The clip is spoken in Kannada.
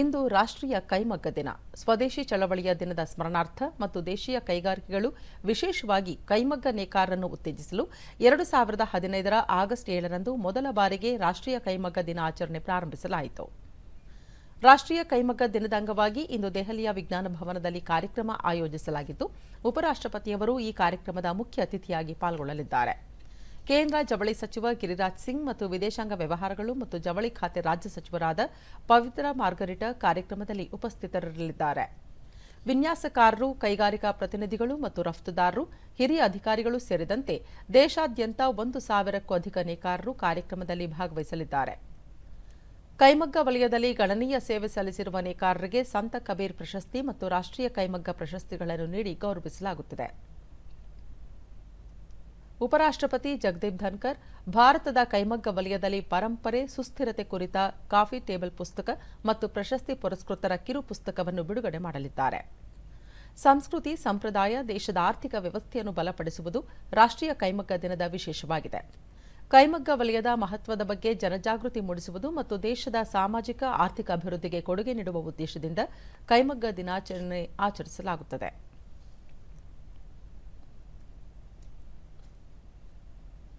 ಇಂದು ರಾಷ್ಟ್ರೀಯ ಕೈಮಗ್ಗ ದಿನ. ಸ್ವದೇಶಿ ಚಳವಳಿಯ ದಿನದ ಸ್ಮರಣಾರ್ಥ ಮತ್ತು ದೇಶೀಯ ಕೈಗಾರಿಕೆಗಳು ವಿಶೇಷವಾಗಿ ಕೈಮಗ್ಗ ನೇಕಾರರನ್ನು ಉತ್ತೇಜಿಸಲು ಎರಡು ಸಾವಿರದ ಹದಿನೈದರ ಆಗಸ್ಟ್ ಏಳರಂದು ಮೊದಲ ಬಾರಿಗೆ ರಾಷ್ಟ್ರೀಯ ಕೈಮಗ್ಗ ದಿನ ಆಚರಣೆ ಪ್ರಾರಂಭಿಸಲಾಯಿತು. ರಾಷ್ಟ್ರೀಯ ಕೈಮಗ್ಗ ದಿನದ ಅಂಗವಾಗಿ ಇಂದು ದೆಹಲಿಯ ವಿಜ್ಞಾನ ಭವನದಲ್ಲಿ ಕಾರ್ಯಕ್ರಮ ಆಯೋಜಿಸಲಾಗಿದ್ದು, ಉಪರಾಷ್ಟ್ರಪತಿಯವರು ಈ ಕಾರ್ಯಕ್ರಮದ ಮುಖ್ಯ ಅತಿಥಿಯಾಗಿ ಪಾಲ್ಗೊಳ್ಳಲಿದ್ದಾರೆ. ಕೇಂದ್ರ ಜವಳಿ ಸಚಿವ ಗಿರಿರಾಜ್ ಸಿಂಗ್ ಮತ್ತು ವಿದೇಶಾಂಗ ವ್ಯವಹಾರಗಳು ಮತ್ತು ಜವಳಿ ಖಾತೆ ರಾಜ್ಯ ಸಚಿವರಾದ ಪವಿತ್ರ ಮಾರ್ಗರಿಟ ಕಾರ್ಯಕ್ರಮದಲ್ಲಿ ಉಪಸ್ಥಿತರಿರಲಿದ್ದಾರೆ. ವಿನ್ಯಾಸಕಾರರು, ಕೈಗಾರಿಕಾ ಪ್ರತಿನಿಧಿಗಳು ಮತ್ತು ರಫ್ತುದಾರರು, ಹಿರಿಯ ಅಧಿಕಾರಿಗಳು ಸೇರಿದಂತೆ ದೇಶಾದ್ಯಂತ ಒಂದು ಸಾವಿರಕ್ಕೂ ಅಧಿಕ ನೇಕಾರರು ಕಾರ್ಯಕ್ರಮದಲ್ಲಿ ಭಾಗವಹಿಸಲಿದ್ದಾರೆ. ಕೈಮಗ್ಗ ವಲಯದಲ್ಲಿ ಗಣನೀಯ ಸೇವೆ ಸಲ್ಲಿಸಿರುವ ನೇಕಾರರಿಗೆ ಸಂತ ಕಬೀರ್ ಪ್ರಶಸ್ತಿ ಮತ್ತು ರಾಷ್ಟ್ರೀಯ ಕೈಮಗ್ಗ ಪ್ರಶಸ್ತಿಗಳನ್ನು ನೀಡಿ ಗೌರವಿಸಲಾಗುತ್ತಿದೆ. ಉಪರಾಷ್ಟ್ರಪತಿ ಜಗದೀಪ್ ಧನ್ಕರ್, ಭಾರತದ ಕೈಮಗ್ಗ ವಲಯದಲ್ಲಿ ಪರಂಪರೆ, ಸುಸ್ಥಿರತೆ ಕುರಿತ ಕಾಫಿ ಟೇಬಲ್ ಪುಸ್ತಕ ಮತ್ತು ಪ್ರಶಸ್ತಿ ಪುರಸ್ಕೃತರ ಕಿರು ಪುಸ್ತಕವನ್ನು ಬಿಡುಗಡೆ ಮಾಡಲಿದ್ದಾರೆ. ಸಂಸ್ಕೃತಿ, ಸಂಪ್ರದಾಯ, ದೇಶದ ಆರ್ಥಿಕ ವ್ಯವಸ್ಥೆಯನ್ನು ಬಲಪಡಿಸುವುದು ರಾಷ್ಟ್ರೀಯ ಕೈಮಗ್ಗ ದಿನದ ವಿಶೇಷವಾಗಿದೆ. ಕೈಮಗ್ಗ ವಲಯದ ಮಹತ್ವದ ಬಗ್ಗೆ ಜನಜಾಗೃತಿ ಮೂಡಿಸುವುದು ಮತ್ತು ದೇಶದ ಸಾಮಾಜಿಕ, ಆರ್ಥಿಕ ಅಭಿವೃದ್ಧಿಗೆ ಕೊಡುಗೆ ನೀಡುವ ಉದ್ದೇಶದಿಂದ ಕೈಮಗ್ಗ ದಿನಾಚರಣೆ ಆಚರಿಸಲಾಗುತ್ತದೆ.